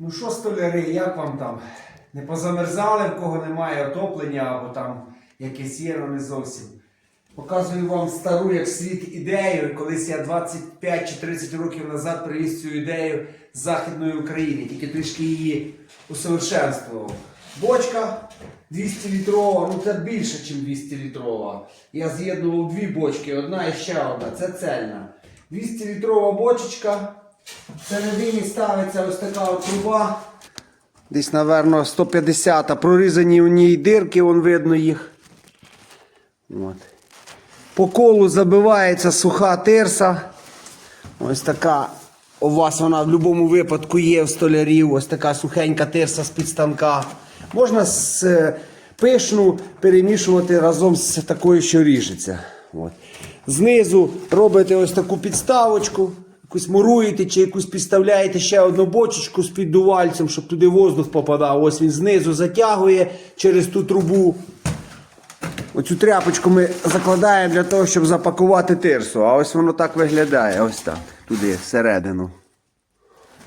Ну що, столяри, як вам там? Не позамерзали, в кого немає отоплення або там якесь є, але не зовсім. Показую вам стару як світ ідею. Колись я 25 чи 30 років назад привіз цю ідею з Західної України, тільки трішки її усовершенствував. Бочка 200 літрова, ну це більше, ніж 200 літрова. Я з'єднував дві бочки, одна і ще одна. Це цельна. 200 літрова бочечка. Всередині ставиться ось така труба. Десь, напевно, 150, а прорізані у ній дирки, вон видно їх. От. По колу забивається суха тирса. Ось така. У вас вона в будь-якому випадку є в столярів. Ось така сухенька тирса з під станка. Можна з е, пишну перемішувати разом з такою, що ріжеться. От. Знизу робите ось таку підставочку, якусь муруєте чи якусь підставляєте ще одну бочечку з піддувальцем, щоб туди воздух попадав. Ось він знизу затягує через ту трубу. Оцю тряпочку ми закладаємо для того, щоб запакувати тирсу. А ось воно так виглядає. Ось так. Туди, всередину.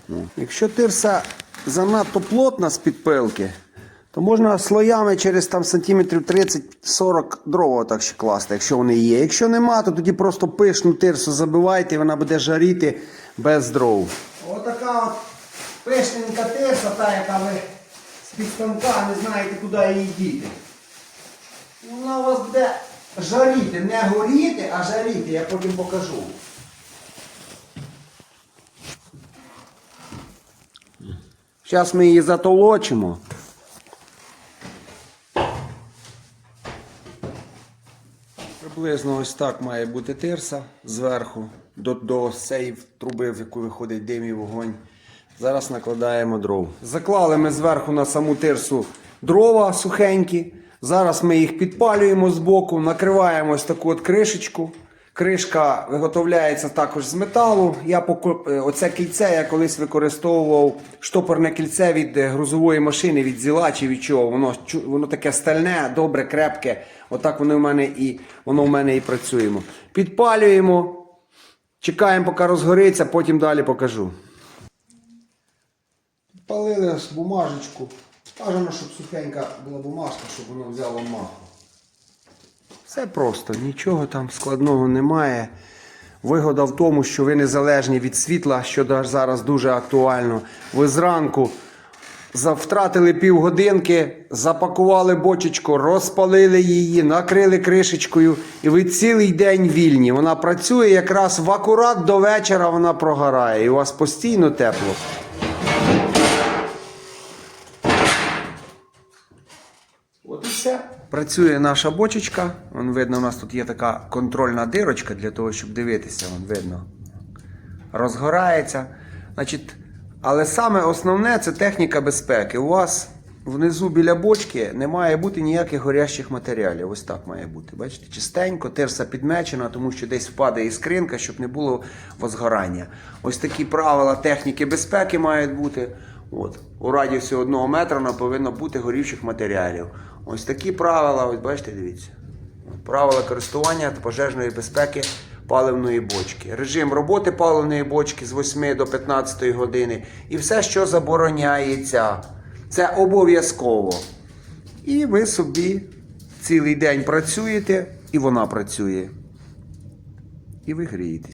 Ну, Якщо тирса занадто плотна з підпилки, то можна слоями через там сантиметрів 30-40 дрова так ще класти, якщо вони є. Якщо нема, то тоді просто пишну тирсу забивайте і вона буде жаріти без дров. Отака от пишненька тирса, та, яка ви з-під станка не знаєте, куди її діти. Вона у вас буде жаріти, не горіти, а жаріти, я потім покажу. Зараз ми її затолочимо. Приблизно ось так має бути тирса зверху до, до цієї труби, в яку виходить дим і вогонь. Зараз накладаємо дров. Заклали ми зверху на саму тирсу дрова сухенькі. Зараз ми їх підпалюємо з боку, накриваємо ось таку от кришечку. Кришка виготовляється також з металу. Я поко- е, Оце кільце я колись використовував штопорне кільце від е, грузової машини, від зіла чи від чого. Воно, воно таке стальне, добре, крепке. Отак воно в мене і воно в мене і працюємо. Підпалюємо, чекаємо, поки розгориться, потім далі покажу. Палили бумажечку. Бажано, щоб сухенька була бумажка, щоб воно взяло маху. Все просто, нічого там складного немає. Вигода в тому, що ви незалежні від світла, що зараз дуже актуально. Ви зранку втратили півгодинки, запакували бочечку, розпалили її, накрили кришечкою, і ви цілий день вільні. Вона працює якраз в акурат до вечора вона прогорає. І у вас постійно тепло. От і все. Працює наша бочечка. Вон видно, у нас тут є така контрольна дирочка для того, щоб дивитися. Вон видно. Розгорається. Значить, але саме основне це техніка безпеки. У вас внизу біля бочки не має бути ніяких горящих матеріалів. Ось так має бути. Бачите, чистенько, терса підмечена, тому що десь впаде іскринка, щоб не було возгорання. Ось такі правила техніки безпеки мають бути. От. У радіусі одного метра не повинно бути горівчих матеріалів. Ось такі правила, ось бачите, дивіться. Правила користування пожежної безпеки паливної бочки. Режим роботи паливної бочки з 8 до 15 години. І все, що забороняється. Це обов'язково. І ви собі цілий день працюєте, і вона працює. І ви грієтесь.